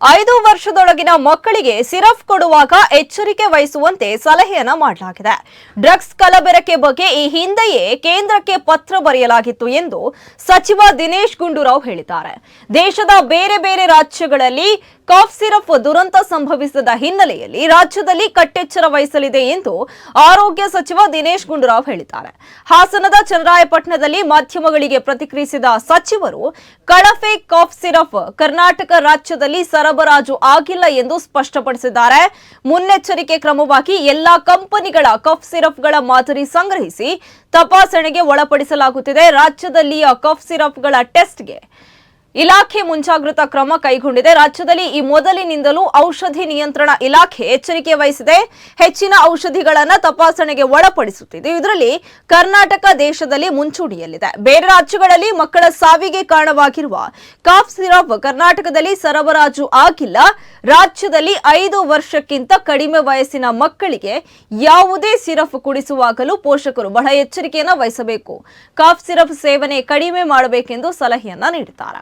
ಐದು ವರ್ಷದೊಳಗಿನ ಮಕ್ಕಳಿಗೆ ಸಿರಫ್ ಕೊಡುವಾಗ ಎಚ್ಚರಿಕೆ ವಹಿಸುವಂತೆ ಸಲಹೆಯನ್ನ ಮಾಡಲಾಗಿದೆ. ಡ್ರಗ್ಸ್ ಕಲಬೆರಕೆ ಬಗ್ಗೆ ಈ ಹಿಂದೆಯೇ ಕೇಂದ್ರಕ್ಕೆ ಪತ್ರ ಬರೆಯಲಾಗಿತ್ತು ಎಂದು ಸಚಿವ ದಿನೇಶ್ ಗುಂಡೂರಾವ್ ಹೇಳಿದ್ದಾರೆ. ದೇಶದ ಬೇರೆ ಬೇರೆ ರಾಜ್ಯಗಳಲ್ಲಿ ಕಾಫ್ ಸಿರಫ್ ದುರಂತ ಸಂಭವಿಸಿದ ಹಿನ್ನೆಲೆಯಲ್ಲಿ ರಾಜ್ಯದಲ್ಲಿ ಕಟ್ಟೆಚ್ಚರ ವಹಿಸಲಿದೆ ಎಂದು ಆರೋಗ್ಯ ಸಚಿವ ದಿನೇಶ್ ಗುಂಡೂರಾವ್ ಹೇಳಿದ್ದಾರೆ. ಹಾಸನದ ಚನ್ನರಾಯಪಟ್ಟಣದಲ್ಲಿ ಮಾಧ್ಯಮಗಳಿಗೆ ಪ್ರತಿಕ್ರಿಯಿಸಿದ ಸಚಿವರು ಕಳಫೆ ಕಾಫ್ ಸಿರಫ್ ಕರ್ನಾಟಕ ರಾಜ್ಯದಲ್ಲಿ ಸರಬರಾಜು ಆಗಿಲ್ಲ ಎಂದು ಸ್ಪಷ್ಟಪಡಿಸಿದ್ದಾರೆ. ಮುನ್ನೆಚ್ಚರಿಕೆ ಕ್ರಮವಾಗಿ ಎಲ್ಲಾ ಕಂಪನಿಗಳ ಕಫ್ ಸಿರಪ್ಗಳ ಮಾದರಿ ಸಂಗ್ರಹಿಸಿ ತಪಾಸಣೆಗೆ ಒಳಪಡಿಸಲಾಗುತ್ತಿದೆ. ರಾಜ್ಯದಲ್ಲಿಯ ಕಫ್ ಸಿರಪ್ಗಳ ಟೆಸ್ಟ್ಗೆ ಇಲಾಖೆ ಮುಂಜಾಗ್ರತಾ ಕ್ರಮ ಕೈಗೊಂಡಿದೆ. ರಾಜ್ಯದಲ್ಲಿ ಈ ಮೊದಲಿನಿಂದಲೂ ಔಷಧಿ ನಿಯಂತ್ರಣ ಇಲಾಖೆ ಎಚ್ಚರಿಕೆ ವಹಿಸಿದೆ. ಹೆಚ್ಚಿನ ಔಷಧಿಗಳನ್ನು ತಪಾಸಣೆಗೆ ಒಳಪಡಿಸುತ್ತಿದೆ. ಇದರಲ್ಲಿ ಕರ್ನಾಟಕ ದೇಶದಲ್ಲಿ ಮುಂಚೂಣಿಯಲ್ಲಿದೆ. ಬೇರೆ ರಾಜ್ಯಗಳಲ್ಲಿ ಮಕ್ಕಳ ಸಾವಿಗೆ ಕಾರಣವಾಗಿರುವ ಕಾಫ್ ಸಿರಪ್ ಕರ್ನಾಟಕದಲ್ಲಿ ಸರಬರಾಜು ಆಗಿಲ್ಲ. ರಾಜ್ಯದಲ್ಲಿ ಐದು ವರ್ಷಕ್ಕಿಂತ ಕಡಿಮೆ ವಯಸ್ಸಿನ ಮಕ್ಕಳಿಗೆ ಯಾವುದೇ ಸಿರಪ್ ಕುಡಿಸುವಾಗಲೂ ಪೋಷಕರು ಬಹಳ ಎಚ್ಚರಿಕೆಯನ್ನು ವಹಿಸಬೇಕು. ಕಾಫ್ ಸಿರಪ್ ಸೇವನೆ ಕಡಿಮೆ ಮಾಡಬೇಕೆಂದು ಸಲಹೆಯನ್ನ ನೀಡಿದ್ದಾರೆ.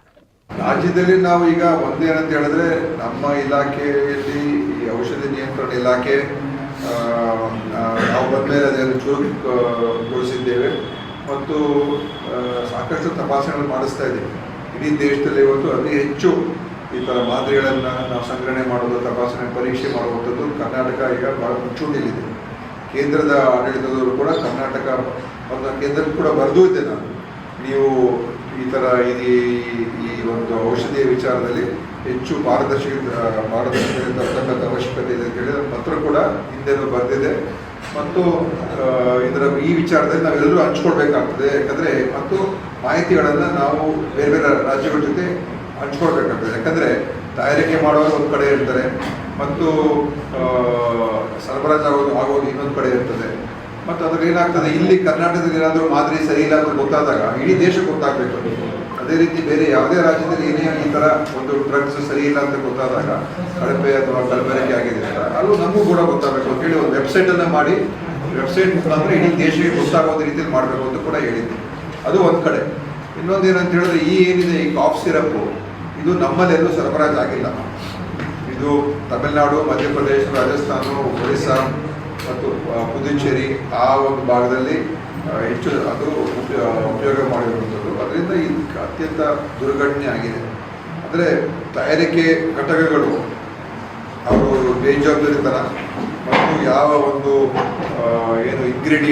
ರಾಜ್ಯದಲ್ಲಿ ನಾವು ಈಗ ಒಂದೇನಂತ ಹೇಳಿದ್ರೆ ನಮ್ಮ ಇಲಾಖೆಯಲ್ಲಿ ಈ ಔಷಧಿ ನಿಯಂತ್ರಣ ಇಲಾಖೆ ನಾವು ಬಂದಮೇಲೆ ಅದನ್ನು ಚುರುಕುಗೊಳಿಸಿದ್ದೇವೆ. ಮತ್ತು ಸಾಕಷ್ಟು ತಪಾಸಣೆಗಳು ಮಾಡಿಸ್ತಾ ಇದ್ದೀವಿ. ಇಡೀ ದೇಶದಲ್ಲಿ ಇವತ್ತು ಅತಿ ಹೆಚ್ಚು ಈ ಥರ ಮಾದರಿಗಳನ್ನು ನಾವು ಸಂಗ್ರಹಣೆ ಮಾಡೋದು ತಪಾಸಣೆ ಪರೀಕ್ಷೆ ಮಾಡುವಂಥದ್ದು ಕರ್ನಾಟಕ ಈಗ ಬಹಳ ಮುಂಚೂಣಿಯಲ್ಲಿದೆ. ಕೇಂದ್ರದ ಆಡಳಿತದವರು ಕೂಡ ಕರ್ನಾಟಕ ಮತ್ತು ಕೇಂದ್ರಕ್ಕೆ ಕೂಡ ಬರೆದೂ ಇದ್ದೆ ನಾನು. ನೀವು ಈ ಥರ ಇದು ಈ ಒಂದು ಔಷಧಿಯ ವಿಚಾರದಲ್ಲಿ ಹೆಚ್ಚು ಪಾರದರ್ಶಕ ಪಾರದರ್ಶಕತೆ ತರತಕ್ಕಂಥ ಅವಶ್ಯಕತೆ ಇದೆ ಅಂತ ಹೇಳಿ ಪತ್ರ ಕೂಡ ಹಿಂದೆನೂ ಬರ್ತಿದೆ ಮತ್ತು ಇದರ ಈ ವಿಚಾರದಲ್ಲಿ ನಾವೆಲ್ಲರೂ ಹಂಚ್ಕೊಳ್ಬೇಕಾಗ್ತದೆ. ಯಾಕಂದರೆ ಮತ್ತು ಮಾಹಿತಿಗಳನ್ನು ನಾವು ಬೇರೆ ಬೇರೆ ರಾಜ್ಯಗಳ ಜೊತೆ ಹಂಚ್ಕೊಳ್ಬೇಕಾಗ್ತದೆ. ಯಾಕಂದರೆ ತಯಾರಿಕೆ ಮಾಡೋರು ಒಂದು ಕಡೆ ಇರ್ತಾರೆ, ಮತ್ತು ಸರಬರಾಜು ಆಗೋದು ಆಗೋದು ಇನ್ನೊಂದು ಕಡೆ ಇರ್ತದೆ. ಮತ್ತು ಅದ್ರಲ್ಲಿ ಏನಾಗ್ತದೆ? ಇಲ್ಲಿ ಕರ್ನಾಟಕದಲ್ಲಿ ಏನಾದರೂ ಮಾದರಿ ಸರಿ ಇಲ್ಲ ಅಂತ ಗೊತ್ತಾದಾಗ, ಇಡೀ ದೇಶಕ್ಕೆ ಗೊತ್ತಾಗಬೇಕು ಅದೇ. ರೀತಿ ಬೇರೆ ಯಾವುದೇ ರಾಜ್ಯದಲ್ಲಿ ಏನೇ ಈ ಥರ ಒಂದು ಡ್ರಗ್ಸ್ ಸರಿ ಇಲ್ಲ ಅಂತ ಗೊತ್ತಾದಾಗ, ಕಳಪೆ ಅಥವಾ ಕಲಬೆರಕೆ ಆಗಿದೆ ಅಂತ ಅಲ್ಲೂ ನಮಗೂ ಕೂಡ ಗೊತ್ತಾಗಬೇಕು ಅಂತ ಹೇಳಿ ಒಂದು ವೆಬ್ಸೈಟನ್ನು ಮಾಡಿ ವೆಬ್ಸೈಟ್ ಮುಖಾಂತರ ಇಡೀ ದೇಶಕ್ಕೆ ಗೊತ್ತಾಗೋ ರೀತಿಯಲ್ಲಿ ಮಾಡಬೇಕು ಅಂತ ಕೂಡ ಹೇಳಿದ್ದೆ. ಅದು ಒಂದು ಕಡೆ. ಇನ್ನೊಂದು ಏನಂತ ಹೇಳಿದ್ರೆ, ಈ ಏನಿದೆ, ಈ ಕಾಫ್ ಸಿರಪ್ಪು ಇದು ನಮ್ಮಲ್ಲೆಲ್ಲೂ ಸರಬರಾಜು ಆಗಿಲ್ಲ. ಇದು ತಮಿಳುನಾಡು, ಮಧ್ಯಪ್ರದೇಶ, ರಾಜಸ್ಥಾನ, ಒರಿಸ್ಸಾ ಮತ್ತು ಪುದುಚೇರಿ ಆ ಒಂದು ಭಾಗದಲ್ಲಿ ಹೆಚ್ಚು ಅದು ಉಪಯೋಗ ಮಾಡಿರುವಂಥದ್ದು. ಅದರಿಂದ ಇದು ಅತ್ಯಂತ ದುರ್ಘಟನೆ ಆಗಿದೆ. ಅಂದರೆ ತಯಾರಿಕೆ ಘಟಕಗಳು, ಅವರು ಬೇಜವಾಬ್ದಾರಿತನ ಮತ್ತು ಯಾವ ಒಂದು ಏನು ಇಂಗ್ರೀಡಿಯೆಂಟ್